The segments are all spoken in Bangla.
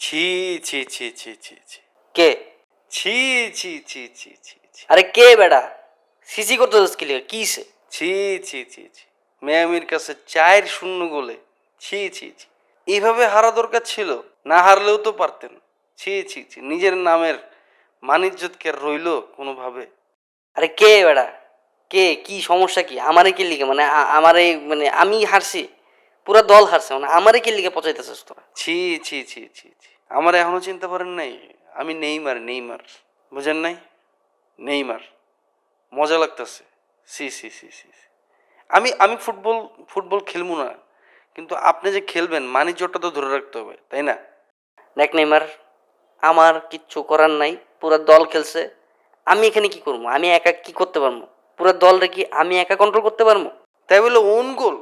ছি ছি ছি ছি ছি ছি কে ছি ছি ছি ছি ছি ছি আরে কে বেটা সিসি করতে কি লিখে কিসে ছি ছি ছি ছি মিয়ামির কাছে চার শূন্য গোলে ছি ছি ছি এইভাবে হারা দরকার ছিল না হারলেও তো পারতেন ছি ছি ছি নিজের নামের মানিজ্যতকে রইল কোনোভাবে আরে কে বেটা কে কি সমস্যা কি আমারে কি লিখে মানে আমারে মানে আমি হারছি পুরা দল হারছে মানে আমারে কি লিখে পচাইতেছিস তোরা ছি ছি ছি ছি ছি। আমার এখনও চিনতে পারেন নাই? আমি নেইমার নেইমার। বুঝেন নাই? নেইমার। মজা লাগতেছে। সি সি সি সি। আমি আমি ফুটবল ফুটবল খেলব না। কিন্তু আপনি যে খেলবেন মানিজ্যটা তো ধরে রাখতে হবে তাই না? দেখ নেইমার আমার কিচ্ছু করার নাই পুরা দল খেলছে। আমি এখানে কি করব? আমি একা কি করতে পারব? পুরো দলরে কি আমি একা কন্ট্রোল করতে পারব? তাই বলে ওন গোল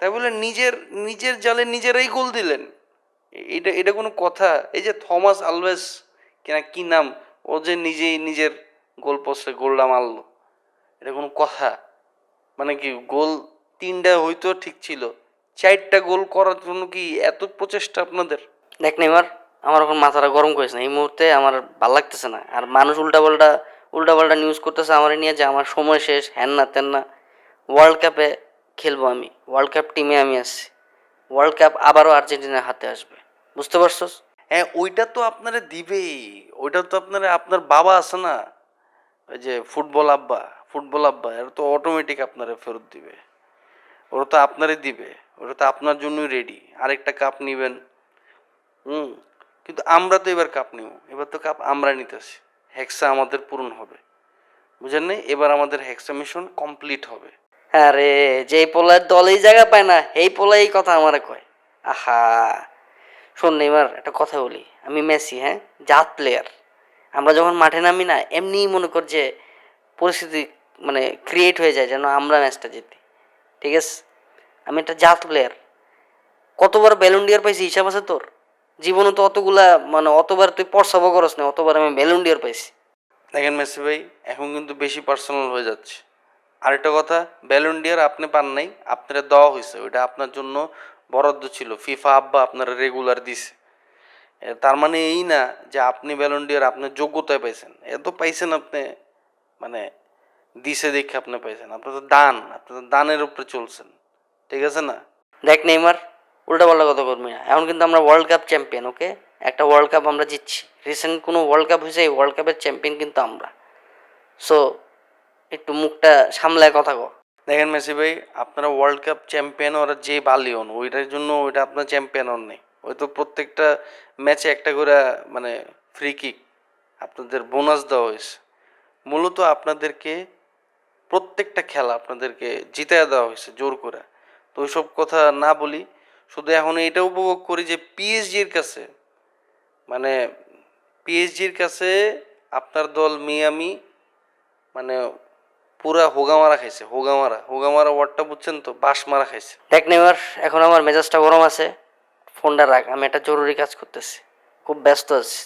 তাই বলে নিজের নিজের জালে নিজেরাই গোল দিলেন। এটা এটা কোনো কথা? এই যে থমাস আলভেস, কিনা কি নাম? ও যে নিজেই নিজের গোল পোস্টে গোলটা মারলো এটা কোনো কথা? মানে কি গোল তিনটা হয়তো ঠিক ছিল? চারটা গোল করার জন্য কি এত প্রচেষ্টা আপনাদের? দেখ নেইমার, আমার এখন মাথাটা গরম করেছে না। এই মুহূর্তে আমার ভালো লাগতেছে না। আর মানুষ উল্টা পাল্টা উল্টা পাল্টা নিউজ করতেছে আমার নিয়ে যে আমার সময় শেষ হ্যান না তেন না। ওয়ার্ল্ড কাপে খেলব আমি। ওয়ার্ল্ড কাপ টিমে আমি আসছি। ওয়ার্ল্ড কাপ আবারও আর্জেন্টিনার হাতে আসবে। বুঝতে পারছস? হ্যাঁ ওইটা তো আপনারা দিবেই। ওইটা তো আপনারা, আপনার বাবা আছে না? ওই যে ফুটবল আব্বা ফুটবল আব্বা, এরা তো অটোমেটিক আপনারা ফেরত দিবে। ওরা তো আপনারই দিবে। ওটা তো আপনার জন্যই রেডি আরেকটা কাপ নিবেন। হুম, কিন্তু আমরা তো এবার কাপ নিব। এবার তো কাপ আমরা নিতেছি। হেক্সা আমাদের পূরণ হবে। বুঝেন নাই? এবার আমাদের হেক্সা মিশন কমপ্লিট হবে। আরে, যেই পোলার দল এই জায়গা পায় না, এই পোলা এই কথা আমারে কয়। আহা, শোন এবার একটা কথা বলি। আমি মেসি হ্যাঁ? জাত প্লেয়ার আমরা যখন মাঠে নামি না, এমনিই মনে কর যে পরিস্থিতি মানে ক্রিয়েট হয়ে যায়, যেন আমরা ম্যাচটা জিতি। ঠিক আছে? আমি একটা জাত প্লেয়ার কতবার ব্যালুন ডিয়ার পাইছি, হিসাব আছে তোর? জীবনে তো অতগুলা মানে অতবার তুই পরসাবো করস না, অতবার আমি ব্যালুন ডিয়ার পাইছি। দেখেন মেসি ভাই, এখন কিন্তু বেশি পার্সোনাল হয়ে যাচ্ছে। আরেকটা কথা ব্যালন ডিয়ার আপনি পান নাই, আপনারা দেওয়া হয়েছে ওইটা আপনার জন্য বরাদ্দ ছিল। ফিফা আব্বা আপনারা রেগুলার দিছে। তার মানে এই না যে আপনি ব্যালন ডিয়ার আপনার যোগ্যতায় পাইছেন। এত পাইছেন আপনি মানে দিছে দেখে আপনি পাইছেন। আপনার তো দান, আপনি তো দানের উপরে চলছেন। ঠিক আছে না? দেখ নেইমার, উল্টা পাল্টা কথা করবি না। এখন কিন্তু আমরা ওয়ার্ল্ড কাপ চ্যাম্পিয়ন ওকে? একটা ওয়ার্ল্ড কাপ আমরা জিতছি। রিসেন্ট কোনো ওয়ার্ল্ড কাপ হয়েছে এই ওয়ার্ল্ড কাপের চ্যাম্পিয়ন কিন্তু আমরা। সো মুখটা সামলায় কথা কো দেখেন মেসি ভাই, আপনারা ওয়ার্ল্ড কাপ চ্যাম্পিয়ন ওরা যে বালি হন, ওইটার জন্য ওইটা আপনার চ্যাম্পিয়ন হন নেই ওই তো প্রত্যেকটা ম্যাচে একটা করে মানে ফ্রি কিক আপনাদের বোনাস দেওয়া হয়েছে। মূলত আপনাদেরকে প্রত্যেকটা খেলা আপনাদেরকে জিতায় দেওয়া হয়েছে জোর করে। তো ওইসব কথা না বলি, শুধু এখন এটা উপভোগ করি যে পিএসজির কাছে মানে পিএসজির কাছে আপনার দল মিয়ামি মানে পুরা হোগামারা খাইছে হোগামারা হোগামারা ওয়ার্ডটা বুঝছেন তো? বাস মারা খাইছে। দেখ নেবার এখন আমার মেজাজটা গরম আছে। ফোনটা রাখ, আমি একটা জরুরি কাজ করতেছি। খুব ব্যস্ত আছি।